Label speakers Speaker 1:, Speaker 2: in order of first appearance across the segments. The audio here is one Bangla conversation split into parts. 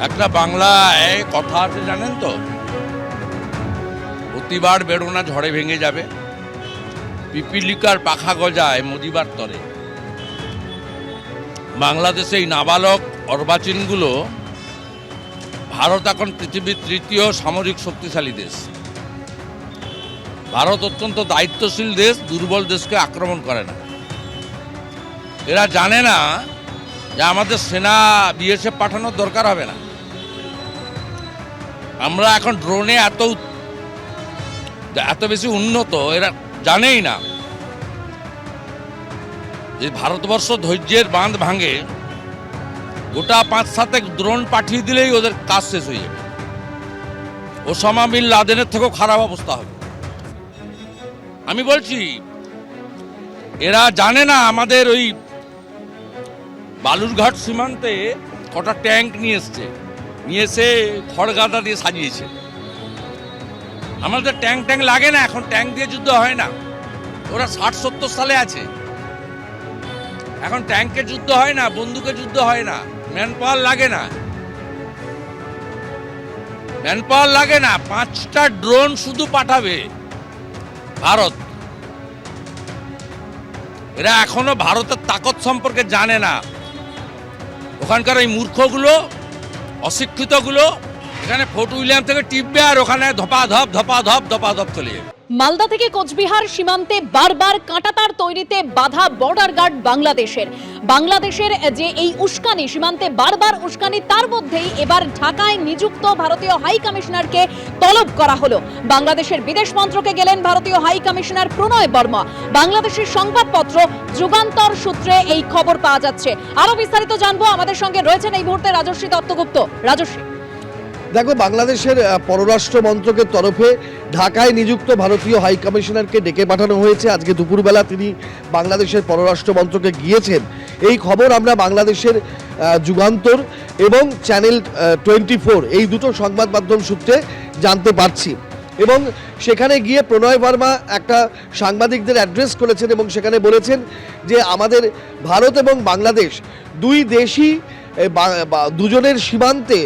Speaker 1: একটা বাংলায় কথা আছে জানেন তো? প্রতিবার বেরোনা ঝড়ে ভেঙে যাবে। পিপিলিকার পাখা গজায় মদিবার তরে। বাংলাদেশে এই নাবালক অর্বাচীনগুলো ভারত এখন পৃথিবীর তৃতীয় সামরিক শক্তিশালী দেশ। ভারত অত্যন্ত দায়িত্বশীল দেশ, দুর্বল দেশকে আক্রমণ করে না। এরা জানে না যে আমাদের সেনা, বিএসএফ পাঠানোর দরকার হবে না। আমরা এখন ড্রোনে এত এত বেশি উন্নত, এরা জানেই না যে ভারতবর্ষ ধৈর্যের বাঁধ ভাঙে, গোটা পাঁচ সাতে ড্রোন পাঠিয়ে দিলেই ওদের কাজ শেষ হয়ে যাবে। ওসামা বিন লাদেনের থেকেও খারাপ অবস্থা হবে। আমি বলছি, এরা জানে না আমাদের ওই বালুরঘাট সীমান্তে কটা ট্যাঙ্ক নিয়ে এসছে। নিয়ে এসে খড়গাদা দিয়ে সাজিয়েছে। আমাদের ট্যাঙ্ক ট্যাঙ্ক লাগে না, এখন ট্যাঙ্ক দিয়ে যুদ্ধ হয় না। ওরা ষাট সত্তর সালে আছে। এখন ট্যাঙ্কে যুদ্ধ হয় না, বন্দুকে যুদ্ধ হয় না ম্যান পাওয়ার লাগে না। ম্যান পাওয়ার লাগে না, পাঁচটা ড্রোন শুধু পাঠাবে ভারত। এরা এখনও ভারতের তাকত সম্পর্কে জানে না। ওখানকার এই মূর্খগুলো অশিক্ষিতগুলো এখানে ফোর্ট উইলিয়াম থেকে টিপবে আর ওখানে ধপা ধপ ধপা ধপ ধপা ধপ চলে যাবে।
Speaker 2: মালদা থেকে কোচবিহার সীমান্তে বারবার কাঁটাতার তৈরিতে বাধা বর্ডার গার্ড বাংলাদেশের। বাংলাদেশের যে এই উস্কানি, সীমান্তে বারবার উস্কানি, তার মধ্যেই এবার ঢাকায় নিযুক্ত ভারতীয় হাই কমিশনারকে তলব করা হলো। বাংলাদেশের বিদেশ মন্ত্রকে গেলেন ভারতীয় হাই কমিশনার প্রণয় বর্মা। বাংলাদেশের সংবাদপত্র যুগান্তর সূত্রে এই খবর পাওয়া যাচ্ছে। আরও বিস্তারিত জানব, আমাদের সঙ্গে রয়েছেন এই মুহূর্তে রাজস্বী দত্তগুপ্ত। রাজস্বী
Speaker 3: দেখো, বাংলাদেশের পররাষ্ট্র মন্ত্রকের তরফে ঢাকায় নিযুক্ত ভারতীয় হাই কমিশনারকে ডেকে পাঠানো হয়েছে। আজকে দুপুরবেলা তিনি বাংলাদেশের পররাষ্ট্র মন্ত্রকে গিয়েছেন। এই খবর আমরা বাংলাদেশের যুগান্তর এবং চ্যানেল টোয়েন্টি ফোর এই দুটো সংবাদ মাধ্যম সূত্রে জানতে পারছি। এবং সেখানে গিয়ে প্রণয় বর্মা একটা সাংবাদিকদের অ্যাড্রেস করেছেন এবং সেখানে বলেছেন যে, আমাদের ভারত এবং বাংলাদেশ দুই দেশই দুজনের সীমান্তে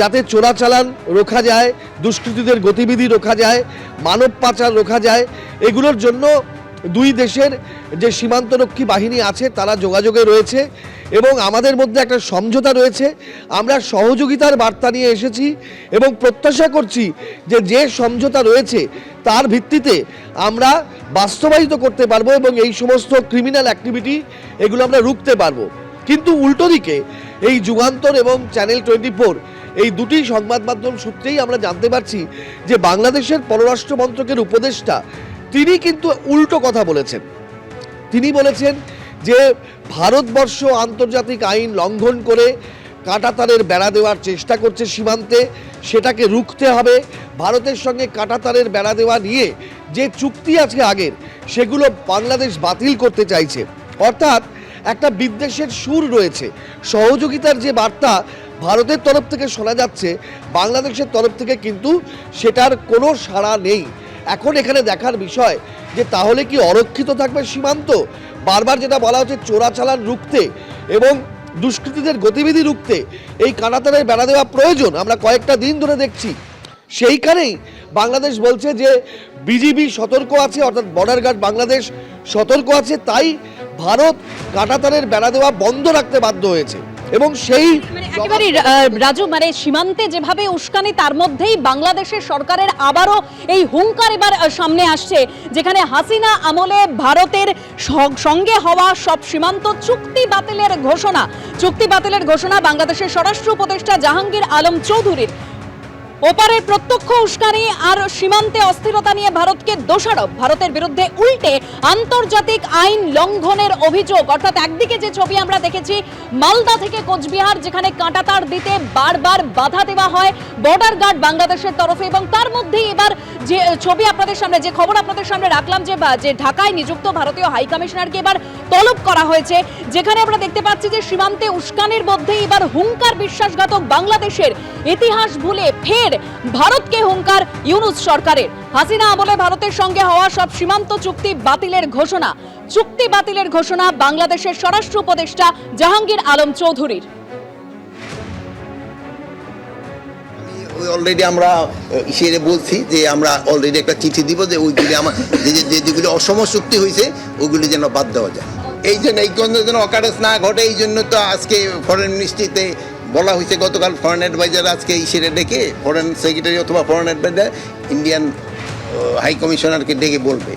Speaker 3: যাতে চোরাচালান রোখা যায়, দুষ্কৃতীদের গতিবিধি রোখা যায়, মানব পাচার রোখা যায়, এগুলোর জন্য দুই দেশের যে সীমান্তরক্ষী বাহিনী আছে, তারা যোগাযোগে রয়েছে এবং আমাদের মধ্যে একটা সমঝোতা রয়েছে। আমরা সহযোগিতার বার্তা নিয়ে এসেছি এবং প্রত্যাশা করছি যে যে সমঝোতা রয়েছে, তার ভিত্তিতে আমরা বাস্তবায়িত করতে পারব এবং এই সমস্ত ক্রিমিনাল অ্যাক্টিভিটি এগুলো আমরা রুখতে পারব। কিন্তু উল্টো দিকে এই যুগান্তর এবং চ্যানেল টোয়েন্টি এই দুটি সংবাদ মাধ্যম সূত্রেই আমরা জানতে পারছি যে বাংলাদেশের পররাষ্ট্র মন্ত্রকের উপদেষ্টা, তিনি কিন্তু উল্টো কথা বলেছেন। তিনি বলেছেন যে ভারতবর্ষ আন্তর্জাতিক আইন লঙ্ঘন করে কাঁটাতারের বেড়া দেওয়ার চেষ্টা করছে সীমান্তে, সেটাকে রুখতে হবে। ভারতের সঙ্গে কাঁটাতারের বেড়া দেওয়া নিয়ে যে চুক্তি আছে আগের, সেগুলো বাংলাদেশ বাতিল করতে চাইছে। অর্থাৎ একটা বিদ্বেষের সুর রয়েছে। সহযোগিতার যে বার্তা ভারতের তরফ থেকে শোনা যাচ্ছে, বাংলাদেশের তরফ থেকে কিন্তু সেটার কোনো সাড়া নেই। এখন এখানে দেখার বিষয় যে তাহলে কি অরক্ষিত থাকবে সীমান্ত? বারবার যেটা বলা হচ্ছে চোরাচালান রুখতে এবং দুষ্কৃতীদের গতিবিধি রুখতে এই কানাতারের বেড়া দেওয়া প্রয়োজন। আমরা কয়েকটা দিন ধরে দেখছি। সেইখানেই বাংলাদেশ বলছে যে বিজিবি সতর্ক আছে, অর্থাৎ বর্ডার গার্ড বাংলাদেশ সতর্ক আছে, তাই ভারত কাঁটাতারের বেড়া দেওয়া বন্ধ রাখতে বাধ্য হয়েছে। এবং সেই
Speaker 2: একেবারেই একেবারে রাজু মানে সীমান্তে যেভাবে উস্কানি তার মধ্যেই বাংলাদেশের সরকারের আবারও এই হুঙ্কার এবার সামনে আসছে যেখানে হাসিনা আমলে ভারতের সঙ্গে হওয়া সব সীমান্ত চুক্তি বাতিলের ঘোষণা। চুক্তি বাতিলের ঘোষণা বাংলাদেশের স্বরাষ্ট্র উপদেষ্টা জাহাঙ্গীর আলম চৌধুরীর। ওপারের প্রত্যক্ষ উস্কানি আর সীমান্তে অস্থিরতা নিয়ে ভারতকে দোষারোপ। ভারতের বিরুদ্ধে উল্টে আন্তর্জাতিক আইন লঙ্ঘনের অভিযোগ। অর্থাৎ একদিকে যে ছবি আমরা দেখেছি, মালদা থেকে কোচবিহার, যেখানে কাঁটাতার দিতে বারবার বাধা দেওয়া হয় বর্ডার গার্ড বাংলাদেশের তরফে এবং তার মধ্যেই এবার যে ছবি আপনাদের সামনে, যে খবর আপনাদের সামনে রাখলাম যে যে ঢাকায় নিযুক্ত ভারতীয় হাই কমিশনারকে এবার তলব করা হয়েছে, যেখানে আমরা দেখতে পাচ্ছি যে সীমান্তে উস্কানির মধ্যে এবার হুঙ্কার বিশ্বাসঘাতক বাংলাদেশের ইতিহাস ভুলে ফের ফের ভারতকে হুঙ্কার ইউনুস সরকারের। হাসিনা আমলে ভারতের সঙ্গে হওয়া সব সীমান্ত চুক্তি বাতিলের ঘোষণা। চুক্তি বাতিলের ঘোষণা বাংলাদেশের স্বরাষ্ট্র উপদেষ্টা জাহাঙ্গীর আলম চৌধুরীর।
Speaker 4: অলরেডি আমরা সেরে বলছি যে আমরা অলরেডি একটা চিঠি দিব যে ওইগুলি আমার যে যেগুলি অসম চুক্তি হয়েছে ওগুলি যেন বাদ দেওয়া যায়। এই জন্য এই কোনো যেন অকারেজ না ঘটে এই জন্য তো আজকে ফরেন মিনিস্ট্রিতে বলা হয়েছে, গতকাল ফরেন অ্যাডভাইজার আজকে ইসিরে ডেকে ফরেন সেক্রেটারি অথবা ফরেন অ্যাডভাইজার ইন্ডিয়ান হাই কমিশনারকে ডেকে বলবে।